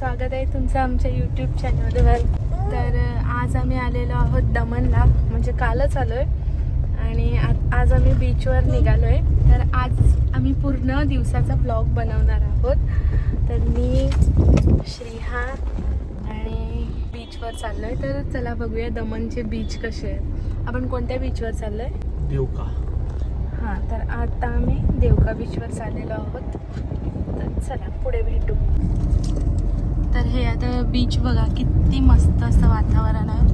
स्वागत आहे तुमचं आमच्या यूट्यूब चॅनलवर तर आज आम्ही आलेलो आहोत दमनला. म्हणजे कालच आलो आहे आणि आज आम्ही बीचवर निघालो आहे तर आज आम्ही पूर्ण दिवसाचा ब्लॉग बनवणार आहोत. तर मी श्रीहा आणि बीचवर चाललो आहे तर चला बघूया दमनचे बीच कसे आहेत. आपण कोणत्या बीचवर चाललो आहे देऊ का हां तर आता आम्ही देवका बीचवर चाललेलो आहोत. तर चला पुढे भेटू. तर हे आता बीच बघा किती मस्त असं वातावरण आहे.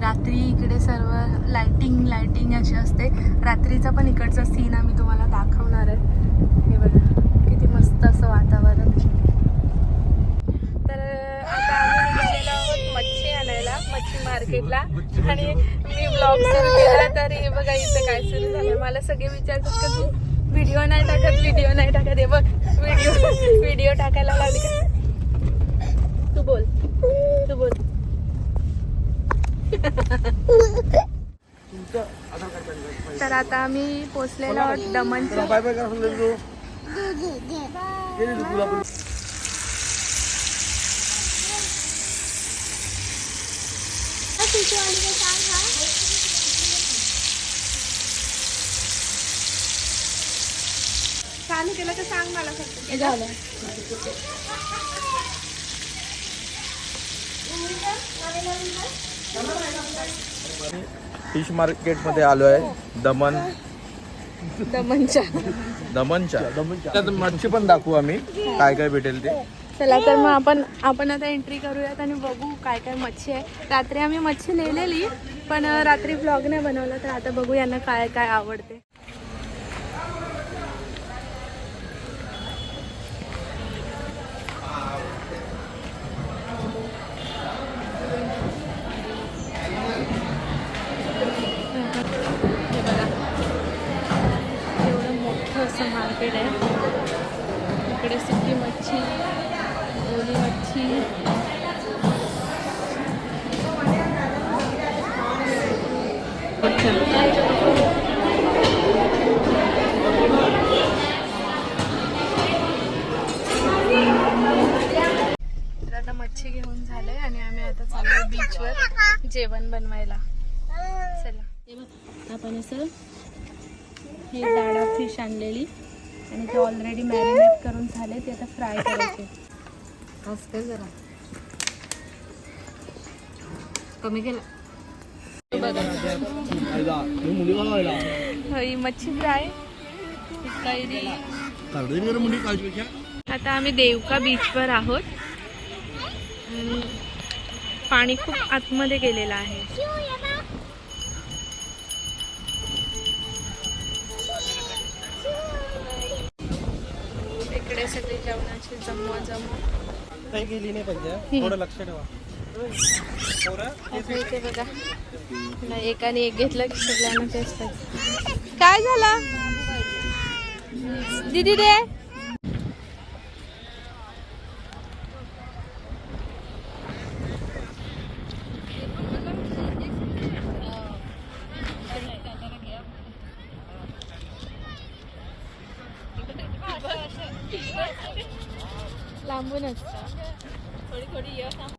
रात्री इकडे सर्व लाइटिंग लाइटिंग अशी असते. रात्रीचा पण इकडचा सीन आम्ही तुम्हाला दाखवणार आहे. हे बघा किती मस्त असं वातावरण. तर आता आम्ही आहोत मच्छी आणायला मच्छी मार्केटला. आणि मी ब्लॉग सुरू केला तर हे बघा इथं काय सुरू झालं मला सगळे विचारतात का तू व्हिडिओ नाही टाकत व्हिडिओ नाही टाकत? हे बघ व्हिडिओ व्हिडिओ टाकायला लागली का तू बोल तू बोल तुमचं आधार कार्ड पॅन कार्ड पाहिजे. तर आता आम्ही पोचलेलो आहोत दमनच्या केलं तर सांग मला फक्त. झालं. फिश मार्केटमध्ये आलो आहे. दमन. दमनच्या. दमनच्या. त्यात मच्छी पण दाखवू आम्ही. काय काय भेटेल ते. चला तर मग आपण आपण आता एंट्री करूयात आणि बघू काय काय मच्छी आहे. रात्री आम्ही मच्छी नेलेली पण रात्री ब्लॉग नाही बनवला तर आता बघू यांना काय काय आवडते. मार्केट आहे इकडे सुकी मच्छी ओली मच्छी. तर आता मच्छी घेऊन झालंय आणि आम्ही आता चाललो बीचवर जेवण बनवायला. चला. हे बघ, आपण असं हे दाडा फिश आणलेली. आणि ते ऑलरेडी मॅरिनेट करून झाले ते आता फ्राय करायचे. असतं जरा. कमी केलं. ही मच्छी फ्राय. कैरी आता आम्ही देवका बीचवर आहोत. आणि पाणी खूप आतमध्ये गेलेलं आहे इकडे सगळे जेवणाची जमवा जमवा काही गेली नाही पाहिजे थोडं लक्ष ठेवा. बघा. नाही एकाने एक घेतलं की सगळ्यांना तेच काय झालं? दीदी दे. लांबूनच. थोडी थोडी